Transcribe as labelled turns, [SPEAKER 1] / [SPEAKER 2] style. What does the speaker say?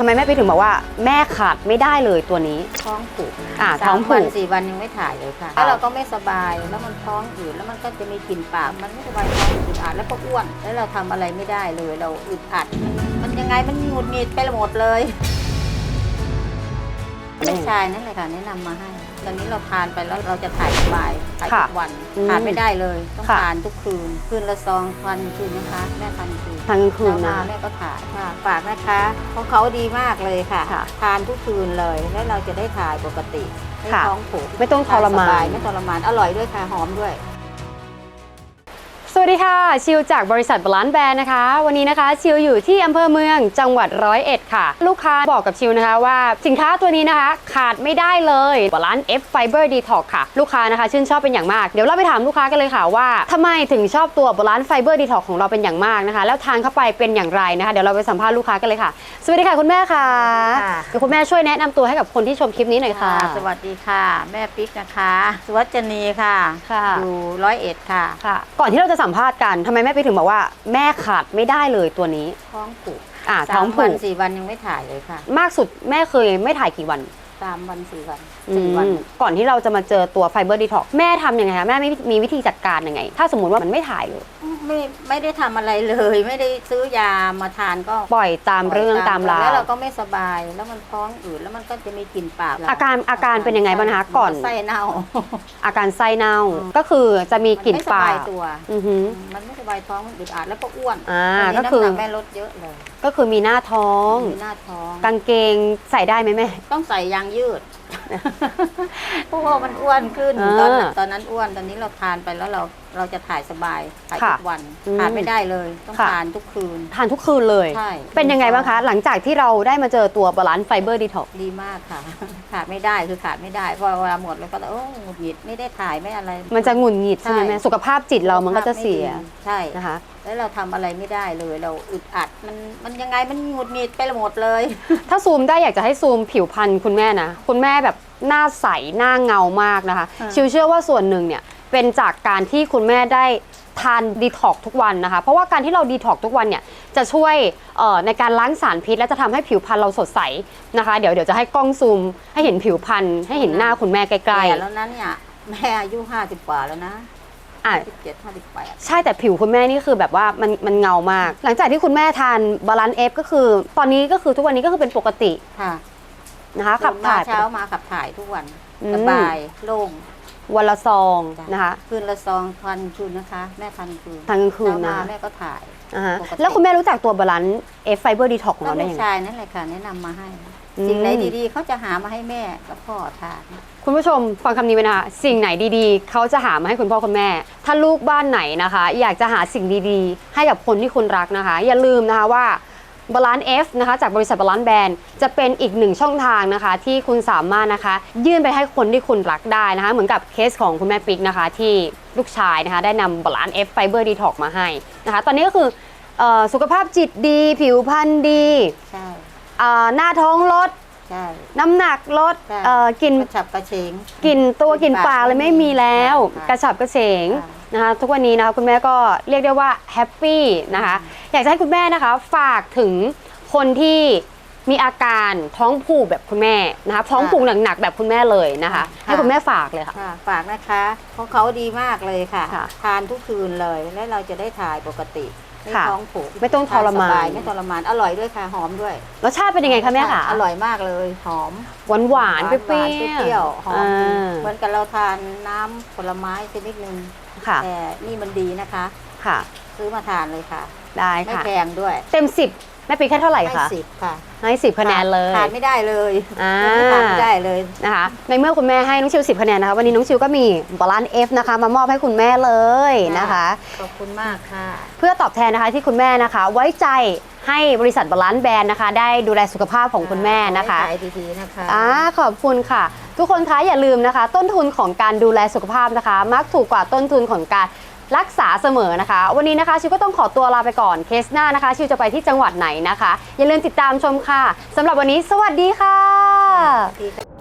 [SPEAKER 1] ทำไมแม่ไปถึงบอกว่าแม่ขาดไม่ได้เลยตัวนี้
[SPEAKER 2] ท้องผูก
[SPEAKER 1] อ่า
[SPEAKER 2] สาม
[SPEAKER 1] ท้องผูก
[SPEAKER 2] วันสี่วันยังไม่ถ่ายเลยค่ะ แล้วเราก็ไม่สบาย แล้วมันท้องอืดแล้วมันก็จะมีกลิ่นปาก มันไม่สบายท้องอึดอัดแล้วก็อ้วน แล้วเราทำอะไรไม่ได้เลย เราอึดอัด มันมันยังไงมันหงุดหงิดไปหมดเลย ลูกชายนั่นแหละค่ะแนะนำมาให้ ตอนนี้เราทานไปแล้วเราจะถ่ายสบายถ่ายทุกวัน
[SPEAKER 1] อืม
[SPEAKER 2] ทานไม่ได้เลย ต้อง
[SPEAKER 1] ค่ะ
[SPEAKER 2] ทานทุกคืน คืนละซองทานคืนนะคะแม่ทานคืน
[SPEAKER 1] ทั้งคืน
[SPEAKER 2] เช้า
[SPEAKER 1] นะ
[SPEAKER 2] มาแม่ก็ถ่ายค่ะฝากนะคะของเขาดีมากเลยค่ะ
[SPEAKER 1] ค่ะ
[SPEAKER 2] ทานทุกคืนเลยแล้วเราจะได้ถ่ายปกติไม่
[SPEAKER 1] ค่ะ
[SPEAKER 2] ท้องผูก
[SPEAKER 1] ไม่ต้องทรมา
[SPEAKER 2] สบย
[SPEAKER 1] น
[SPEAKER 2] ไม่ทรมานอร่อยด้วยค่ะหอมด้วย
[SPEAKER 1] สวัสดีค่ะ ชิวจากบริษัทบาลานซ์แบรนด์นะคะ วันนี้นะคะ ชิวอยู่ที่อำเภอเมืองจังหวัดร้อยเอ็ดค่ะ ลูกค้าบอกกับชิวนะคะว่าสินค้าตัวนี้นะคะ ขาดไม่ได้เลยบาลานซ์ F Fiber Detox ค่ะ ลูกค้านะคะชื่นชอบเป็นอย่างมาก เดี๋ยวเราไปถามลูกค้ากันเลยค่ะว่าทำไมถึงชอบตัวบาลานซ์ Fiber Detox ของเราเป็นอย่างมากนะคะ แล้วทานเข้าไปเป็นอย่างไรนะคะ เดี๋ยวเราไปสัมภาษณ์ลูกค้ากันเลยค่ะ สวัสดีค่ะคุณแม่ค่ะ
[SPEAKER 2] ค่ะ
[SPEAKER 1] เดี๋ยวคุณแม่ช่วยแนะนำตัวให้กับคนที่ชมคลิปนี้หน่อยค่ะ
[SPEAKER 2] สวัสดีค่ะ แม่ปิ๊กนะคะสุวัจนีค่ะ
[SPEAKER 1] ค่ะ
[SPEAKER 2] อยู่ร้อยเอ็ดค่ะ
[SPEAKER 1] ค่ะก่อนที่เราจะสัมภาษณ์กันทำไมแม่ไปถึงบอกว่า แม่ขาดไม่ได้เลยตัวนี้
[SPEAKER 2] ท้องผูก
[SPEAKER 1] อ่า
[SPEAKER 2] สา
[SPEAKER 1] ท้อ
[SPEAKER 2] ม
[SPEAKER 1] ง
[SPEAKER 2] วั
[SPEAKER 1] ผู
[SPEAKER 2] น
[SPEAKER 1] ก
[SPEAKER 2] สี่วันยังไม่ถ่ายเลยค่ะ
[SPEAKER 1] มากสุดแม่เคยไม่ถ่ายกี่วัน
[SPEAKER 2] สามวันสี่วัน
[SPEAKER 1] อื
[SPEAKER 2] สี่วัน
[SPEAKER 1] มก่อนที่เราจะมาเจอตัวไฟเบอร์ดีท็อกแม่ทำยังไงคะแม่ไม่มีวิธีจัดการยังไง ถ้าสมมติว่ามันไม่ถ่ายเลย
[SPEAKER 2] ไม่ไม่ได้ทำอะไรเลย ไม่ได้ซื้อยามาทานก็
[SPEAKER 1] ปล่อยตามเรื่องตามราว
[SPEAKER 2] แล้วเราก็ไม่สบายแล้วมันท้องอืดแล้วมันก็จะมีกลิ่นปากเอา
[SPEAKER 1] การอาการเป็นยังไงบ้างคะก่อน
[SPEAKER 2] ไส้เน่า
[SPEAKER 1] อาการไส้เน่าก็คือจะมีกลิ่น
[SPEAKER 2] มัไม่ส
[SPEAKER 1] ปา
[SPEAKER 2] บาย
[SPEAKER 1] ก
[SPEAKER 2] ตัว
[SPEAKER 1] อือหือ
[SPEAKER 2] มันไม่สบายท้องมันอึดอัดแล้วก็อ้วน
[SPEAKER 1] อ่า
[SPEAKER 2] ตนนี้
[SPEAKER 1] ก็คือ
[SPEAKER 2] น้ำหนักแม่ลดเยอะเลย
[SPEAKER 1] ก็คือมีหน้าท้อง
[SPEAKER 2] มีหน้าท้อง
[SPEAKER 1] กางเกงใส่ได้ไหมแม่
[SPEAKER 2] ต้องใส่ยางยืด เพราะว่ามันอ้วนขึ้น
[SPEAKER 1] อ่า
[SPEAKER 2] ตอนนั้นตอนนั้นอ้วน ตอนนี้เราทานไปแล้วเรา เราจะถ่ายสบายถ่าย
[SPEAKER 1] ค่ะ
[SPEAKER 2] ทุกวัน
[SPEAKER 1] อืม
[SPEAKER 2] ทานไม่ได้เลย ต้อง
[SPEAKER 1] ค่ะ
[SPEAKER 2] ทานทุกคืน
[SPEAKER 1] ทานทุกคืนเลย
[SPEAKER 2] ใช่
[SPEAKER 1] เป็นยังไงบ้างคะ หลังจากที่เราได้มาเจอตัวบาลานซ์ไฟเบอร์ดีท็อก
[SPEAKER 2] ดีมากค่ะ ขาดไม่ได้คือขาดไม่ได้พอเวลาหมดแล้วก็โอ้หงุดหงิดไม่ได้ถ่ายไม่อะไร
[SPEAKER 1] มันจะหงุดหงิดใช่ไหม
[SPEAKER 2] ใช่
[SPEAKER 1] แม่สุขภาพจิตเรามันก็จะเสีย
[SPEAKER 2] ไม่ดีใช่
[SPEAKER 1] นะคะ
[SPEAKER 2] แล้วเราทำอะไรไม่ได้เลย เราอึดอัดมันมันยังไงมันหงุดหงิดไปหมดเลย
[SPEAKER 1] ถ้าซูมได้อยากจะให้ซูมผิวพรรณคุณแม่นะ คุณแม่แบบหน้าใสหน้าเงามากนะคะ
[SPEAKER 2] อ่า
[SPEAKER 1] ชิวเชื่อว่าส่วนหนึ่งเนี่ย เป็นจากการที่คุณแม่ได้ทานดีท็อกทุกวันนะคะ เพราะว่าการที่เราดีท็อกทุกวันเนี่ยจะช่วยเอ่อในการล้างสารพิษ และจะทำให้ผิวพรรณเราสดใสนะคะ เดี๋ยวเดี๋ยวจะให้กล้องซูม ให้เห็นผิวพรรณให้เห็นหน้าคุณแม่ใกล้
[SPEAKER 2] แก่แล้วนั้นเนี่ยแม่อายุห้าสิบกว่าแล้วนะ
[SPEAKER 1] ๆอะ
[SPEAKER 2] สิบเจ็ดห้าสิบแปด
[SPEAKER 1] ใช่แต่ผิวคุณแม่นี่คือแบบว่ามันมันเงามาก หลังจากที่คุณแม่ทานบาลานซ์เอฟก็คือ ตอนนี้ก็คือทุกวันนี้ก็คือเป็นปกติ
[SPEAKER 2] ค่ะ
[SPEAKER 1] นะคะขับถ่าย
[SPEAKER 2] ตื่นมเช้ามาขับถ่ายทุกวัน
[SPEAKER 1] อืม
[SPEAKER 2] สบายโล่ง
[SPEAKER 1] วันละซองนะคะ
[SPEAKER 2] คืนละซองทันคืนนะคะ แม่ทันคืน
[SPEAKER 1] ทางกลางคืน
[SPEAKER 2] เช้า
[SPEAKER 1] นะ
[SPEAKER 2] มาแม่ก็ถ่าย
[SPEAKER 1] อ่าฮะ
[SPEAKER 2] ปกติ
[SPEAKER 1] แล้วคุณแม่รู้จักตัวบาลานซ์เอฟไฟเบอร์ดีท็อกของ
[SPEAKER 2] ก็
[SPEAKER 1] เราได้
[SPEAKER 2] ลูก
[SPEAKER 1] ยังไง
[SPEAKER 2] ชายนั่นแหละค่ะ แนะนำมาให้
[SPEAKER 1] อืม
[SPEAKER 2] สิ่งไหนดีๆ เขาจะหามาให้แม่กับพ่อทาน
[SPEAKER 1] คุณผู้ชมฟังคำนี้ไว้นะคะสิ่งไหนดีๆ เขาจะหามาให้คุณพ่อคุณแม่ ถ้าลูกบ้านไหนนะคะ อยากจะหาสิ่งดีๆ ให้กับคนที่คุณรักนะคะ อย่าลืมนะคะว่า บาลานซ์ F นะคะจากบริษัทบาลานซ์แบรนด์จะเป็นอีกหนึ่งช่องทางนะคะ ที่คุณสามารถนะคะ ยื่นไปให้คนที่คุณรักได้นะคะ เหมือนกับเคสของคุณแม่ปิ๊กนะคะ ที่ลูกชายนะคะ ได้นำบาลานซ์ F Fiber Detox มาให้นะคะ ตอนนี้ก็คือเอ่อสุขภาพจิตดี ผิวพรรณดี
[SPEAKER 2] ใช่
[SPEAKER 1] เอ่อหน้าท้องลด
[SPEAKER 2] ใช่
[SPEAKER 1] น้ำหนักลด
[SPEAKER 2] ใช่
[SPEAKER 1] เอ่อกลิน
[SPEAKER 2] กระฉับกระเฉง
[SPEAKER 1] กลิ่นตัวกลิ่นปากเลยไม่มีแล้ว
[SPEAKER 2] ค่ะ
[SPEAKER 1] กระฉับกระเฉง
[SPEAKER 2] ค่ะ
[SPEAKER 1] นะคะทุกวันนี้นะคะคุณแม่ก็เรียกได้ว่าแฮปปี้นะคะ อยากจะให้คุณแม่นะคะฝากถึงคนที่มีอาการท้องผูกแบบคุณแม่นะคะท้องผูกหนักๆแบบคุณแม่เลยนะคะ ให้คุณแม่ฝากเลยค่ะ
[SPEAKER 2] ค่ะฝากนะคะของเขาดีมากเลยค่ะ
[SPEAKER 1] ค่ะ
[SPEAKER 2] ทานทุกคืนเลยแล้วเราจะได้ถ่ายปกติ ไม่
[SPEAKER 1] ค่ะ
[SPEAKER 2] ท้องผูก
[SPEAKER 1] ไม่ต้องทรมาน
[SPEAKER 2] สบยไม่ทรมานอร่อยด้วยค่ะหอมด้วย
[SPEAKER 1] รสชาติเป็นยังไงคะแม่คะ
[SPEAKER 2] อร่อยมากเลยหอม
[SPEAKER 1] หวานหวานๆเปรี้ยว
[SPEAKER 2] หวานๆเปรี้ยวๆหอม
[SPEAKER 1] อ่า
[SPEAKER 2] เหมือนกับเราทานน้ำผลไม้ชนิดหนึ่ง
[SPEAKER 1] ค่ะ
[SPEAKER 2] แต่นี่มันดีนะคะ
[SPEAKER 1] ค่ะ
[SPEAKER 2] ซื้อมาทานเลยค่ะ
[SPEAKER 1] ได้
[SPEAKER 2] ไม่
[SPEAKER 1] ค่ะ
[SPEAKER 2] แพงด้วย
[SPEAKER 1] เต็มสิบ แม่ปีแค่เท่าไหร่
[SPEAKER 2] ให้
[SPEAKER 1] คะ
[SPEAKER 2] สิบค่ะ
[SPEAKER 1] ให้สิบคะแนนเลย
[SPEAKER 2] ทานไม่ได้เลย
[SPEAKER 1] อ่า
[SPEAKER 2] ทานไม่ได้เลย
[SPEAKER 1] นะคะในเมื่อคุณแม่ให้น้องชิว10คะแนนนะคะวันนี้น้องชิวก็มีบาลานซ์ F นะคะ มามอบให้คุณแม่เลยนะคะ
[SPEAKER 2] ขอบคุณมากค่ะ
[SPEAKER 1] เพื่อตอบแทนนะคะที่คุณแม่นะคะ ไว้ใจให้บริษัทบาลานซ์แบรนด์นะคะ ได้ดูแลสุขภาพของคุณแม่นะคะ
[SPEAKER 2] ขายดีๆนะคะ
[SPEAKER 1] อ่าขอบคุณค่ะ ทุกคนคะอย่าลืมนะคะ ต้นทุนของการดูแลสุขภาพนะคะ มักถูกกว่าต้นทุนของการ รักษาเสมอนะคะ วันนี้นะคะชิวก็ต้องขอตัวลาไปก่อนเคสหน้านะคะ ชิวจะไปที่จังหวัดไหนนะคะ อย่าลืมติดตามชมค่ะสำหรับวันนี้ สวัสดีค่ะ
[SPEAKER 2] คะ